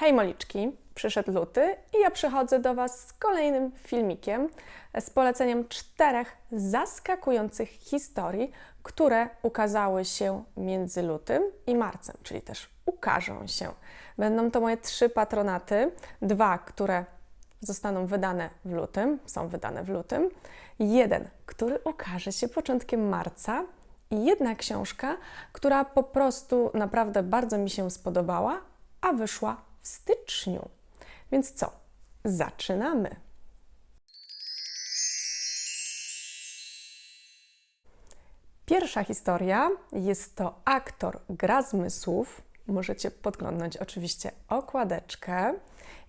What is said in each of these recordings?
Hej Moliczki, przyszedł luty i ja przychodzę do Was z kolejnym filmikiem z poleceniem czterech zaskakujących historii, które ukazały się między lutym i marcem, czyli też ukażą się. Będą to moje trzy patronaty, dwa, które zostaną wydane w lutym, są wydane w lutym, jeden, który ukaże się początkiem marca. I jedna książka, która po prostu naprawdę bardzo mi się spodobała, a wyszła w styczniu. Więc co? Zaczynamy! Pierwsza historia jest to aktor gra zmysłów. Możecie podglądnąć oczywiście okładeczkę.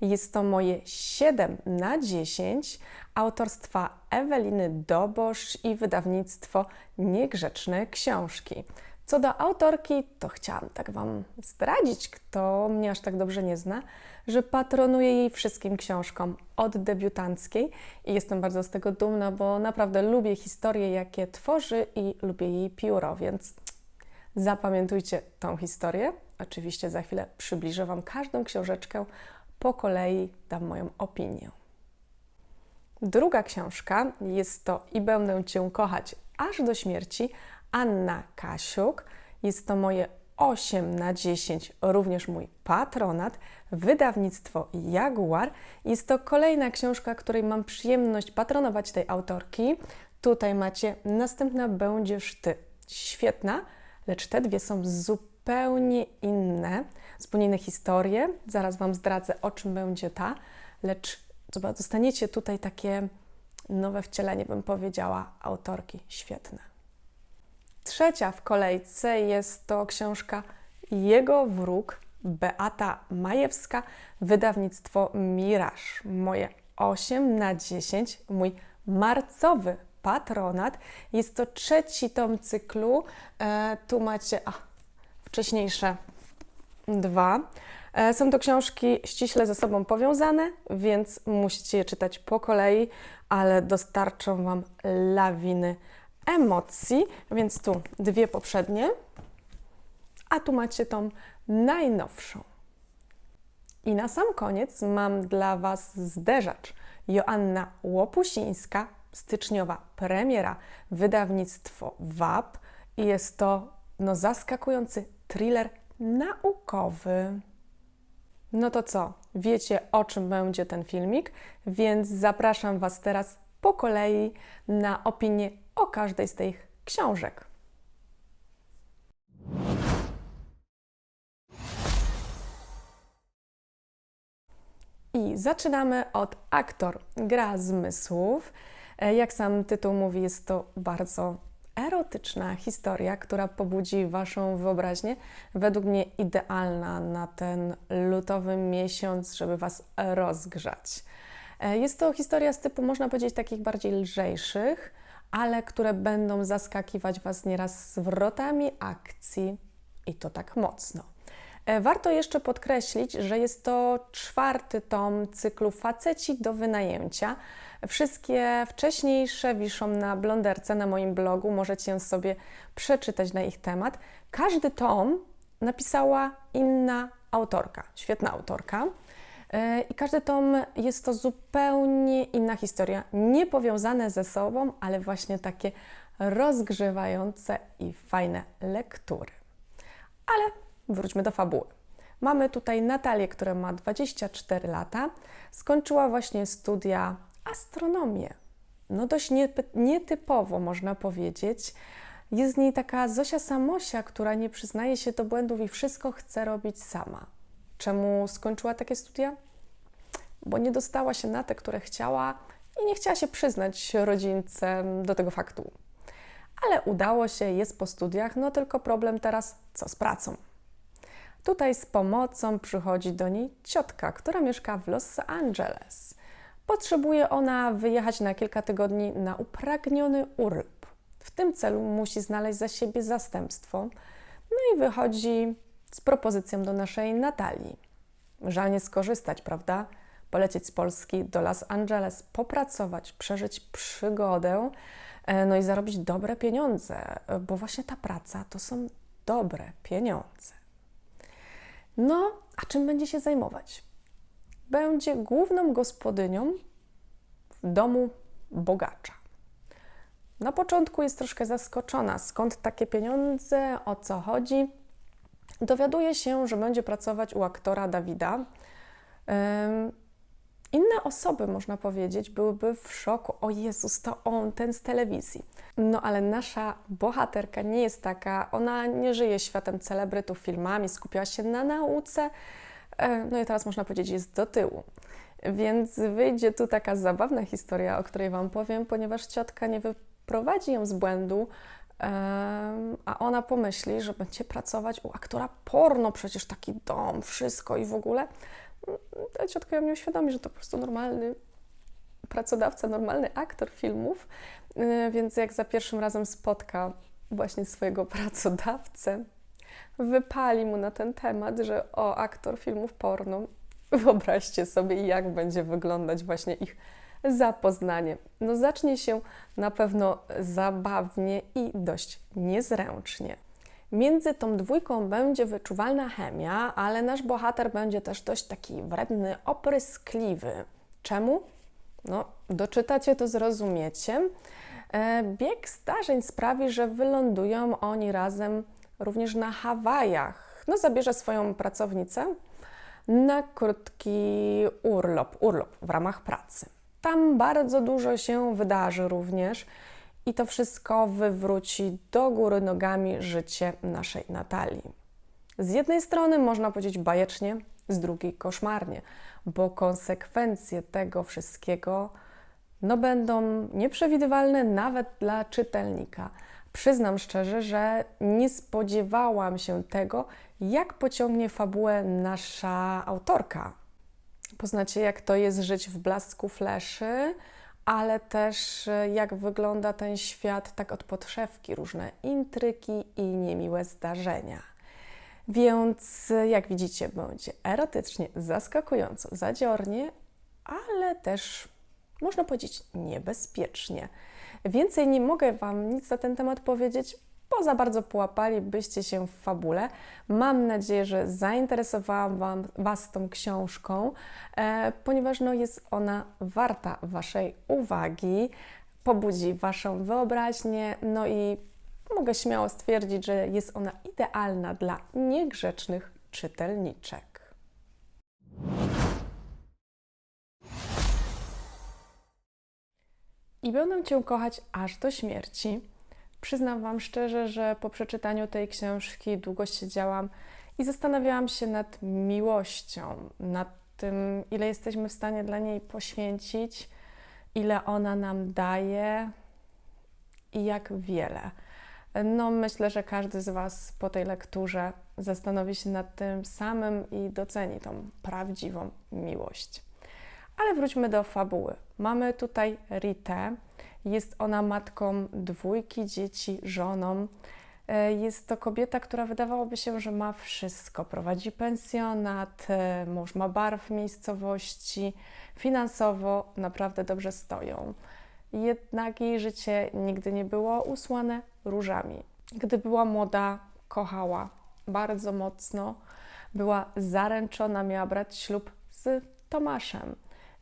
Jest to moje 7 na 10 autorstwa Eweliny Dobosz i wydawnictwo Niegrzeczne Książki. Co do autorki, to chciałam tak Wam zdradzić, kto mnie aż tak dobrze nie zna, że patronuję jej wszystkim książkom od debiutanckiej i jestem bardzo z tego dumna, bo naprawdę lubię historie, jakie tworzy i lubię jej pióro, więc zapamiętujcie tą historię. Oczywiście za chwilę przybliżę Wam każdą książeczkę po kolei, dam moją opinię. Druga książka jest to I będę Cię kochać aż do śmierci Anna Kasiuk. Jest to moje 8 na 10, również mój patronat, wydawnictwo Jaguar. Jest to kolejna książka, której mam przyjemność patronować tej autorki. Tutaj macie Następna będziesz Ty. Świetna, lecz te dwie są zupełnie inne, zupełnie inne historie. Zaraz Wam zdradzę, o czym będzie ta, lecz dostaniecie tutaj takie nowe wcielenie, bym powiedziała, autorki. Świetne. Trzecia w kolejce jest to książka Jego wróg Beata Majewska, wydawnictwo Miraż. Moje 8 na 10, mój marcowy patronat. Jest to trzeci tom cyklu. E, tu macie a, wcześniejsze dwa. E, są to książki ściśle ze sobą powiązane, więc musicie je czytać po kolei, ale dostarczą Wam lawiny emocji, więc tu dwie poprzednie, a tu macie tą najnowszą. I na sam koniec mam dla Was zderzacz. Joanna Łopusińska, styczniowa premiera, wydawnictwo WAP i jest to no, zaskakujący thriller naukowy. No to co? Wiecie o czym będzie ten filmik, więc zapraszam Was teraz po kolei na opinię każdej z tych książek. I zaczynamy od aktor gra zmysłów. E, jak sam tytuł mówi, jest to bardzo erotyczna historia, która pobudzi Waszą wyobraźnię. Według mnie idealna na ten lutowy miesiąc, żeby Was rozgrzać. E, jest to historia z typu, można powiedzieć, takich bardziej lżejszych, ale które będą zaskakiwać Was nieraz zwrotami akcji i to tak mocno. E, warto jeszcze podkreślić, że jest to czwarty tom cyklu Faceci do wynajęcia. Wszystkie wcześniejsze wiszą na blonderce na moim blogu, możecie sobie przeczytać na ich temat. Każdy tom napisała inna autorka, świetna autorka. E, I każdy tom jest to zupełnie inna historia, nie powiązane ze sobą, ale właśnie takie rozgrzewające i fajne lektury. Ale wróćmy do fabuły. Mamy tutaj Natalię, która ma 24 lata, skończyła właśnie studia astronomię. No dość nietypowo można powiedzieć. Jest z niej taka Zosia Samosia, która nie przyznaje się do błędów i wszystko chce robić sama. Czemu skończyła takie studia? Bo nie dostała się na te, które chciała i nie chciała się przyznać rodzince do tego faktu. Ale udało się, jest po studiach, no tylko problem teraz co z pracą. Tutaj z pomocą przychodzi do niej ciotka, która mieszka w Los Angeles. Potrzebuje ona wyjechać na kilka tygodni na upragniony urlop. W tym celu musi znaleźć za siebie zastępstwo. No i wychodzi z propozycją do naszej Natalii. Żal nie skorzystać, prawda? Polecieć z Polski do Los Angeles, popracować, przeżyć przygodę, e, no i zarobić dobre pieniądze, bo właśnie ta praca to są dobre pieniądze. No, a czym będzie się zajmować? Będzie główną gospodynią w domu bogacza. Na początku jest troszkę zaskoczona, skąd takie pieniądze, o co chodzi. Dowiaduje się, że będzie pracować u aktora Dawida. Inne osoby, można powiedzieć, byłyby w szoku. O Jezus, to on, ten z telewizji. No ale nasza bohaterka nie jest taka. Ona nie żyje światem celebrytów, filmami, skupiała się na nauce. E, No i teraz można powiedzieć, jest do tyłu. Więc wyjdzie tu taka zabawna historia, o której Wam powiem, ponieważ ciotka nie wyprowadzi ją z błędu, a ona pomyśli, że będzie pracować u aktora porno, przecież taki dom, wszystko i w ogóle. Ta ciotka nie uświadomi, że to po prostu normalny pracodawca, normalny aktor filmów, Yy, więc jak za pierwszym razem spotka właśnie swojego pracodawcę, wypali mu na ten temat, że o, aktor filmów porno, wyobraźcie sobie, jak będzie wyglądać właśnie ich zapoznanie. No zacznie się na pewno zabawnie i dość niezręcznie. Między tą dwójką będzie wyczuwalna chemia, ale nasz bohater będzie też dość taki wredny, opryskliwy. Czemu? No, doczytacie to zrozumiecie. E, Bieg zdarzeń sprawi, że wylądują oni razem również na Hawajach. No, zabierze swoją pracownicę na krótki urlop, urlop w ramach pracy. Tam bardzo dużo się wydarzy również i to wszystko wywróci do góry nogami życie naszej Natalii. Z jednej strony można powiedzieć bajecznie, z drugiej koszmarnie, bo konsekwencje tego wszystkiego no, będą nieprzewidywalne nawet dla czytelnika. Przyznam szczerze, że nie spodziewałam się tego, jak pociągnie fabułę nasza autorka. Poznacie, jak to jest żyć w blasku fleszy, ale też e, jak wygląda ten świat tak od podszewki, różne intryki i niemiłe zdarzenia. Więc e, jak widzicie, będzie erotycznie, zaskakująco, zadziornie, ale też można powiedzieć niebezpiecznie. Więcej nie mogę Wam nic na ten temat powiedzieć, bo za bardzo połapalibyście się w fabule. Mam nadzieję, że zainteresowałam wam, Was tą książką, e, ponieważ no, jest ona warta Waszej uwagi, pobudzi Waszą wyobraźnię, no i mogę śmiało stwierdzić, że jest ona idealna dla niegrzecznych czytelniczek. I będę Cię kochać aż do śmierci. Przyznam Wam szczerze, że po przeczytaniu tej książki długo siedziałam i zastanawiałam się nad miłością, nad tym, ile jesteśmy w stanie dla niej poświęcić, ile ona nam daje i jak wiele. No, myślę, że każdy z Was po tej lekturze zastanowi się nad tym samym i doceni tą prawdziwą miłość. Ale wróćmy do fabuły. Mamy tutaj Ritę. Jest ona matką dwójki dzieci, żoną. E, Jest to kobieta, która wydawałoby się, że ma wszystko. Prowadzi pensjonat, e, mąż ma bar w miejscowości, finansowo naprawdę dobrze stoją. Jednak jej życie nigdy nie było usłane różami. Gdy była młoda, kochała bardzo mocno, była zaręczona, miała brać ślub z Tomaszem.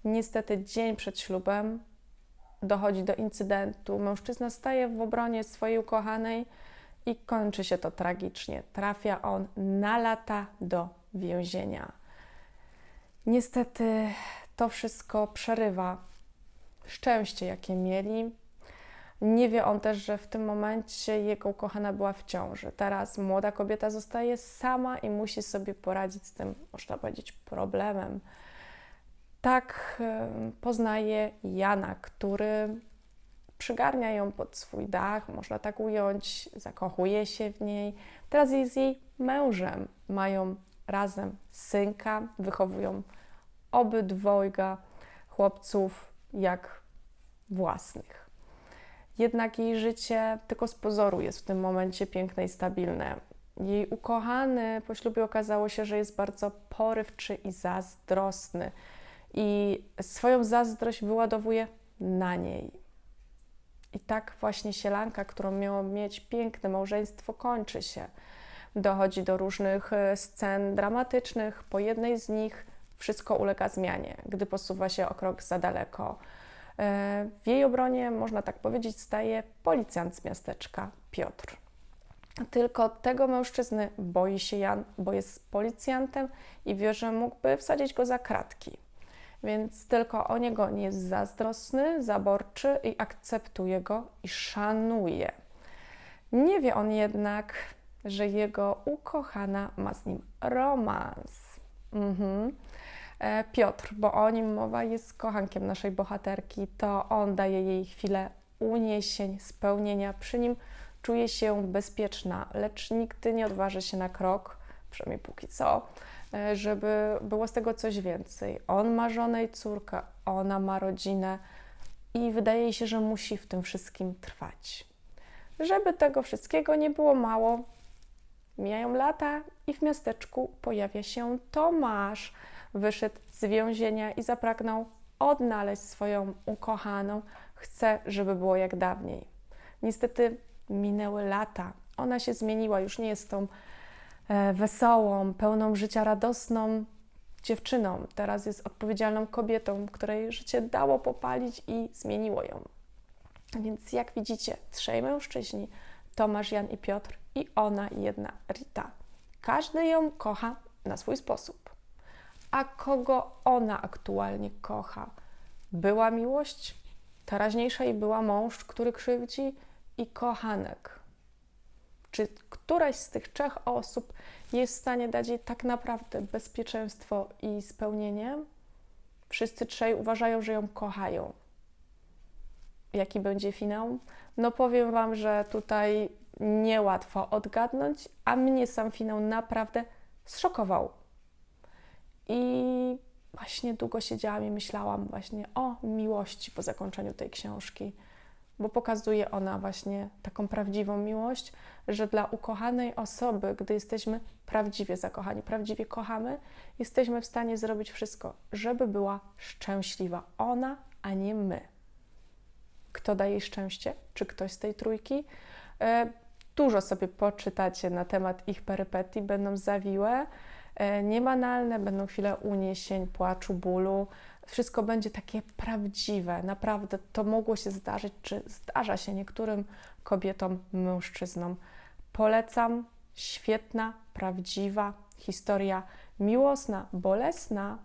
Niestety, dzień przed ślubem dochodzi do incydentu. Mężczyzna staje w obronie swojej ukochanej i kończy się to tragicznie. Trafia on na lata do więzienia. Niestety, to wszystko przerywa szczęście, jakie mieli. Nie wie on też, że w tym momencie jego ukochana była w ciąży. Teraz młoda kobieta zostaje sama i musi sobie poradzić z tym, można powiedzieć, problemem. Tak poznaje Jana, który przygarnia ją pod swój dach, można tak ująć, zakochuje się w niej. Teraz jest jej mężem. Mają razem synka, wychowują obydwojga chłopców jak własnych. Jednak jej życie tylko z pozoru jest w tym momencie piękne i stabilne. Jej ukochany po ślubie okazało się, że jest bardzo porywczy i zazdrosny i swoją zazdrość wyładowuje na niej. I tak właśnie sielanka, którą miało mieć piękne małżeństwo, kończy się. dochodzi do różnych e, scen dramatycznych. Po jednej z nich wszystko ulega zmianie, gdy posuwa się o krok za daleko. E, W jej obronie, można tak powiedzieć, staje policjant z miasteczka Piotr. Tylko tego mężczyzny boi się Jan, bo jest policjantem i wie, że mógłby wsadzić go za kratki. Więc tylko o niego nie jest zazdrosny, zaborczy i akceptuje go i szanuje. Nie wie on jednak, że jego ukochana ma z nim romans. Mhm. E, Piotr, bo o nim mowa jest kochankiem naszej bohaterki, to on daje jej chwilę uniesień, spełnienia. Przy nim czuje się bezpieczna, lecz nigdy nie odważy się na krok, przynajmniej póki co, żeby było z tego coś więcej. On ma żonę i córkę, ona ma rodzinę i wydaje się, że musi w tym wszystkim trwać. Żeby tego wszystkiego nie było mało, mijają lata i w miasteczku pojawia się Tomasz. Wyszedł z więzienia i zapragnął odnaleźć swoją ukochaną. Chce, żeby było jak dawniej. Niestety minęły lata. Ona się zmieniła, już nie jest tą e, wesołą, pełną życia, radosną dziewczyną. Teraz jest odpowiedzialną kobietą, której życie dało popalić i zmieniło ją. Więc jak widzicie, trzej mężczyźni, Tomasz, Jan i Piotr i ona jedna Rita. Każdy ją kocha na swój sposób. A kogo ona aktualnie kocha? Była miłość, teraźniejsza i była mąż, który krzywdzi i kochanek. Czy któraś z tych trzech osób jest w stanie dać jej tak naprawdę bezpieczeństwo i spełnienie? Wszyscy trzej uważają, że ją kochają. Jaki będzie finał? No powiem Wam, że tutaj niełatwo odgadnąć, a mnie sam finał naprawdę zszokował. I właśnie długo siedziałam i myślałam właśnie o miłości po zakończeniu tej książki, bo pokazuje ona właśnie taką prawdziwą miłość, że dla ukochanej osoby, gdy jesteśmy prawdziwie zakochani, prawdziwie kochamy, jesteśmy w stanie zrobić wszystko, żeby była szczęśliwa ona, a nie my. Kto daje jej szczęście? Czy ktoś z tej trójki? E, Dużo sobie poczytacie na temat ich perypetii, będą zawiłe, e, niebanalne, będą chwile uniesień, płaczu, bólu. Wszystko będzie takie prawdziwe. Naprawdę to mogło się zdarzyć, czy zdarza się niektórym kobietom, mężczyznom. Polecam. Świetna, prawdziwa historia, miłosna, bolesna,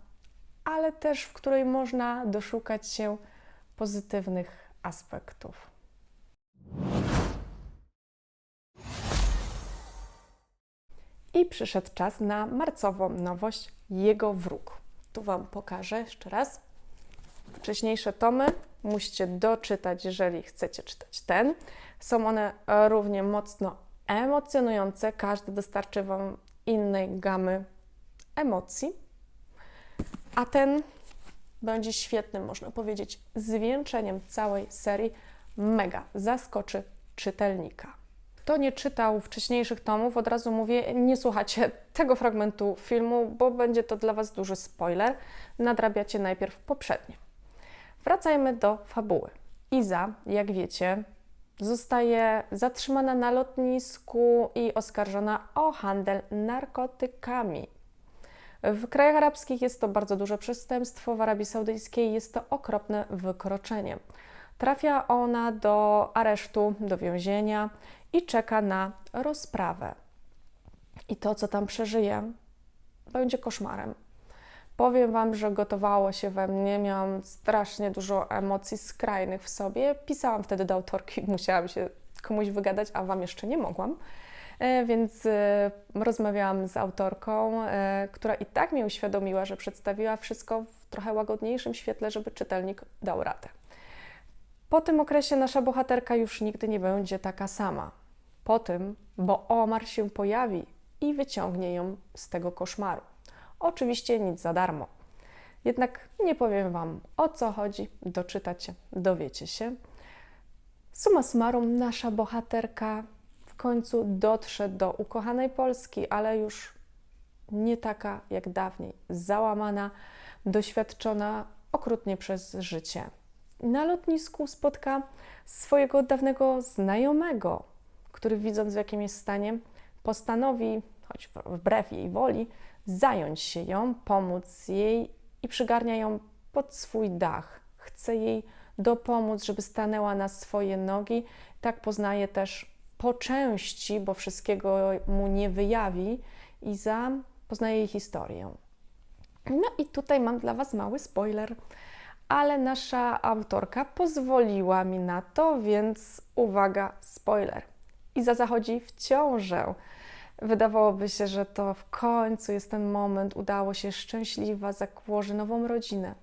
ale też w której można doszukać się pozytywnych aspektów. I przyszedł czas na marcową nowość Jego wróg. Tu Wam pokażę jeszcze raz. Wcześniejsze tomy musicie doczytać, jeżeli chcecie czytać ten. Są one równie mocno emocjonujące. Każdy dostarczy Wam innej gamy emocji. A ten będzie świetnym, można powiedzieć, zwieńczeniem całej serii. Mega zaskoczy czytelnika. Kto nie czytał wcześniejszych tomów, od razu mówię, nie słuchacie tego fragmentu filmu, bo będzie to dla Was duży spoiler. Nadrabiacie najpierw poprzednie. Wracajmy do fabuły. Iza, jak wiecie, zostaje zatrzymana na lotnisku i oskarżona o handel narkotykami. W krajach arabskich jest to bardzo duże przestępstwo, w Arabii Saudyjskiej jest to okropne wykroczenie. Trafia ona do aresztu, do więzienia i czeka na rozprawę. I to, co tam przeżyje, będzie koszmarem. Powiem Wam, że gotowało się we mnie, miałam strasznie dużo emocji skrajnych w sobie. Pisałam wtedy do autorki, musiałam się komuś wygadać, a Wam jeszcze nie mogłam. E, Więc e, rozmawiałam z autorką, e, która i tak mi uświadomiła, że przedstawiła wszystko w trochę łagodniejszym świetle, żeby czytelnik dał radę. Po tym okresie nasza bohaterka już nigdy nie będzie taka sama. Po tym, bo Omar się pojawi i wyciągnie ją z tego koszmaru. Oczywiście nic za darmo. Jednak nie powiem Wam o co chodzi, doczytacie, dowiecie się. Suma summarum, nasza bohaterka w końcu dotrze do ukochanej Polski, ale już nie taka jak dawniej, załamana, doświadczona okrutnie przez życie. Na lotnisku spotka swojego dawnego znajomego, który widząc w jakim jest stanie, postanowi, choć wbrew jej woli, zająć się ją, pomóc jej i przygarnia ją pod swój dach. Chce jej dopomóc, żeby stanęła na swoje nogi. Tak poznaje też po części, bo wszystkiego mu nie wyjawi, Iza poznaje jej historię. No i tutaj mam dla Was mały spoiler, ale nasza autorka pozwoliła mi na to, więc uwaga, spoiler. Iza zachodzi w ciążę. Wydawałoby się, że to w końcu jest ten moment, udało się szczęśliwa, zakłoży nową rodzinę.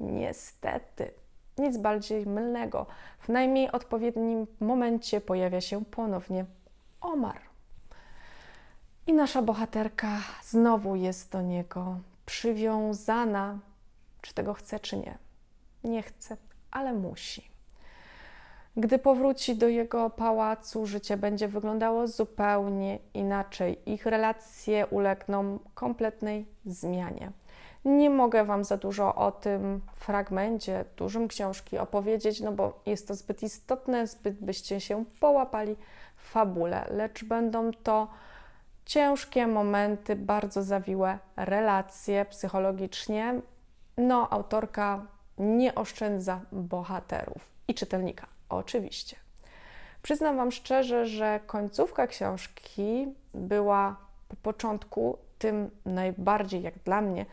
Niestety, nic bardziej mylnego. W najmniej odpowiednim momencie pojawia się ponownie Omar. I nasza bohaterka znowu jest do niego przywiązana, czy tego chce, czy nie. Nie chce, ale musi. Gdy powróci do jego pałacu, życie będzie wyglądało zupełnie inaczej. Ich relacje ulegną kompletnej zmianie. Nie mogę Wam za dużo o tym fragmencie dużym książki opowiedzieć, no bo jest to zbyt istotne, zbyt byście się połapali w fabule, lecz będą to ciężkie momenty, bardzo zawiłe relacje psychologicznie. No, autorka nie oszczędza bohaterów i czytelnika, oczywiście. Przyznam Wam szczerze, że końcówka książki była po początku tym najbardziej, jak dla mnie,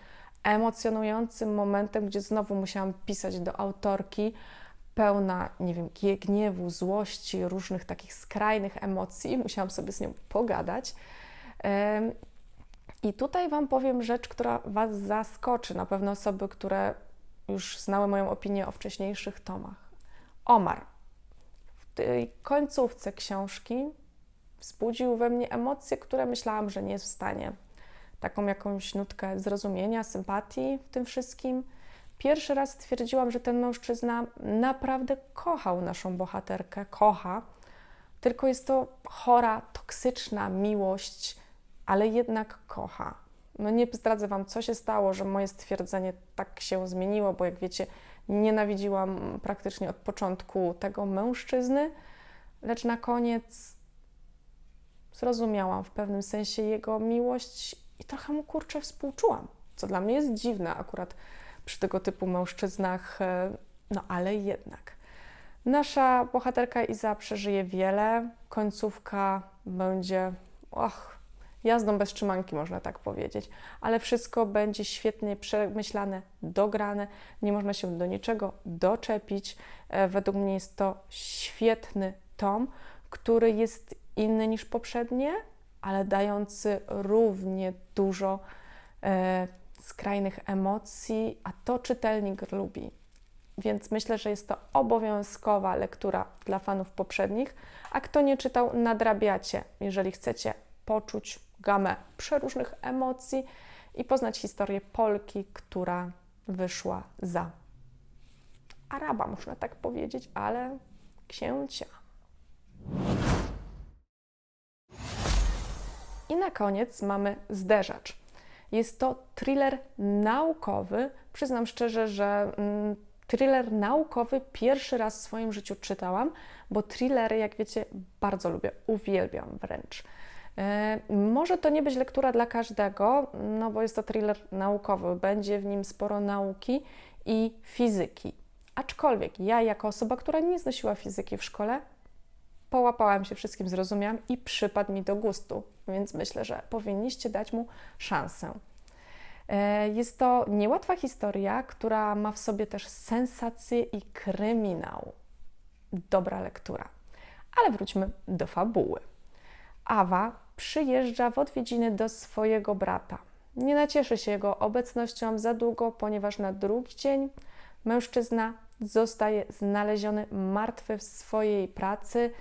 emocjonującym momentem, gdzie znowu musiałam pisać do autorki, pełna, nie wiem, gniewu, złości, różnych takich skrajnych emocji. Musiałam sobie z nią pogadać. I tutaj Wam powiem rzecz, która Was zaskoczy. Na pewno osoby, które już znały moją opinię o wcześniejszych tomach. Omar w tej końcówce książki wzbudził we mnie emocje, które myślałam, że nie jest w stanie taką jakąś nutkę zrozumienia, sympatii w tym wszystkim. Pierwszy raz stwierdziłam, że ten mężczyzna naprawdę kochał naszą bohaterkę, kocha, tylko jest to chora, toksyczna miłość, ale jednak kocha. No nie zdradzę Wam, co się stało, że moje stwierdzenie tak się zmieniło, bo jak wiecie, nienawidziłam praktycznie od początku tego mężczyzny, lecz na koniec zrozumiałam w pewnym sensie jego miłość i trochę mu kurczę współczułam, co dla mnie jest dziwne akurat przy tego typu mężczyznach, e, no ale jednak. Nasza bohaterka Iza przeżyje wiele, końcówka będzie, och, jazdą bez trzymanki, można tak powiedzieć, ale wszystko będzie świetnie przemyślane, dograne, nie można się do niczego doczepić. E, według mnie jest to świetny tom, który jest inny niż poprzednie, ale dający równie dużo e, skrajnych emocji, a to czytelnik lubi. Więc myślę, że jest to obowiązkowa lektura dla fanów poprzednich, a kto nie czytał, nadrabiacie, jeżeli chcecie poczuć gamę przeróżnych emocji i poznać historię Polki, która wyszła za Araba, można tak powiedzieć, ale księcia. I na koniec mamy Zderzacz. Jest to thriller naukowy. Przyznam szczerze, że mm, thriller naukowy pierwszy raz w swoim życiu czytałam, bo thrillery, jak wiecie, bardzo lubię, uwielbiam wręcz. E, może to nie być lektura dla każdego, no bo jest to thriller naukowy, będzie w nim sporo nauki i fizyki. Aczkolwiek ja, jako osoba, która nie znosiła fizyki w szkole, połapałam się wszystkim, zrozumiałam i przypadł mi do gustu, więc myślę, że powinniście dać mu szansę. E, jest to niełatwa historia, która ma w sobie też sensację i kryminał. Dobra lektura. Ale wróćmy do fabuły. Awa przyjeżdża w odwiedziny do swojego brata. Nie nacieszy się jego obecnością za długo, ponieważ na drugi dzień mężczyzna zostaje znaleziony martwy w swojej pracy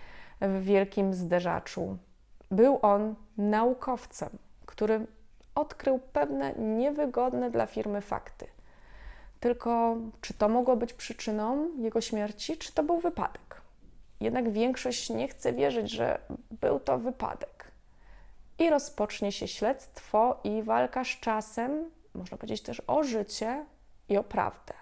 w wielkim zderzaczu. Był on naukowcem, który odkrył pewne niewygodne dla firmy fakty. Tylko czy to mogło być przyczyną jego śmierci, czy to był wypadek? Jednak większość nie chce wierzyć, że był to wypadek. I rozpocznie się śledztwo i walka z czasem, można powiedzieć też o życie i o prawdę.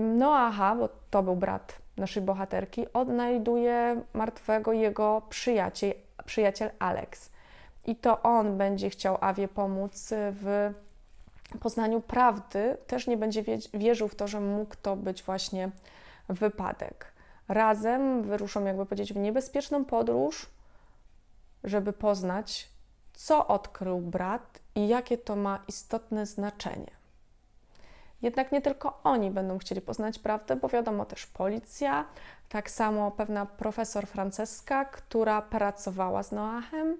No aha, bo to był brat naszej bohaterki, odnajduje martwego jego przyjaciel, przyjaciel Alex. I to on będzie chciał Awie pomóc w poznaniu prawdy. Też nie będzie wie- wierzył w to, że mógł to być właśnie wypadek. Razem wyruszą, jakby powiedzieć, w niebezpieczną podróż, żeby poznać, co odkrył brat i jakie to ma istotne znaczenie. Jednak nie tylko oni będą chcieli poznać prawdę, bo wiadomo też policja, tak samo pewna profesor Franceska, która pracowała z Noachem.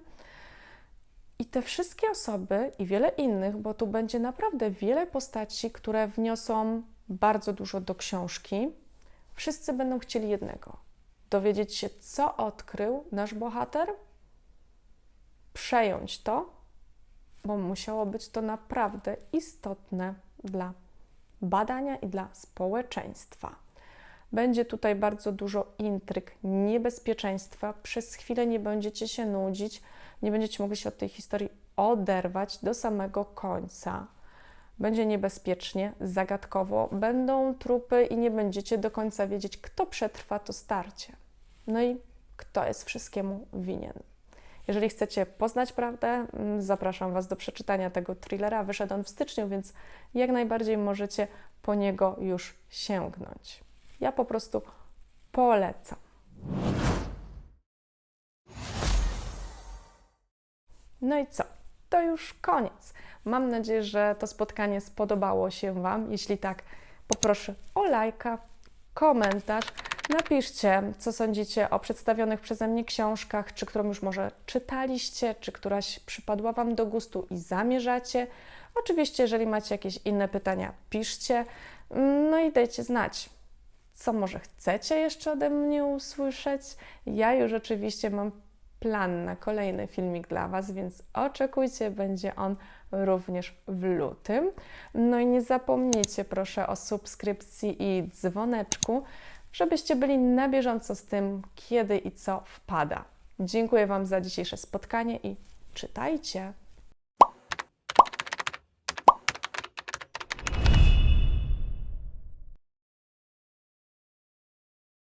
I te wszystkie osoby i wiele innych, bo tu będzie naprawdę wiele postaci, które wniosą bardzo dużo do książki. Wszyscy będą chcieli jednego: dowiedzieć się, co odkrył nasz bohater, przejąć to, bo musiało być to naprawdę istotne dla badania i dla społeczeństwa. Będzie tutaj bardzo dużo intryg, niebezpieczeństwa. Przez chwilę nie będziecie się nudzić, nie będziecie mogli się od tej historii oderwać do samego końca. Będzie niebezpiecznie, zagadkowo, będą trupy i nie będziecie do końca wiedzieć, kto przetrwa to starcie. No i kto jest wszystkiemu winien. Jeżeli chcecie poznać prawdę, mm, zapraszam Was do przeczytania tego thrillera. Wyszedł on w styczniu, więc jak najbardziej możecie po niego już sięgnąć. Ja po prostu polecam. No i co? To już koniec. Mam nadzieję, że to spotkanie spodobało się Wam. Jeśli tak, poproszę o lajka, komentarz. Napiszcie, co sądzicie o przedstawionych przeze mnie książkach, czy którą już może czytaliście, czy któraś przypadła Wam do gustu i zamierzacie. Oczywiście, jeżeli macie jakieś inne pytania, piszcie. No i dajcie znać, co może chcecie jeszcze ode mnie usłyszeć. Ja już oczywiście mam plan na kolejny filmik dla Was, więc oczekujcie, będzie on również w lutym. No i nie zapomnijcie proszę o subskrypcji i dzwoneczku, żebyście byli na bieżąco z tym, kiedy i co wpada. Dziękuję Wam za dzisiejsze spotkanie i czytajcie.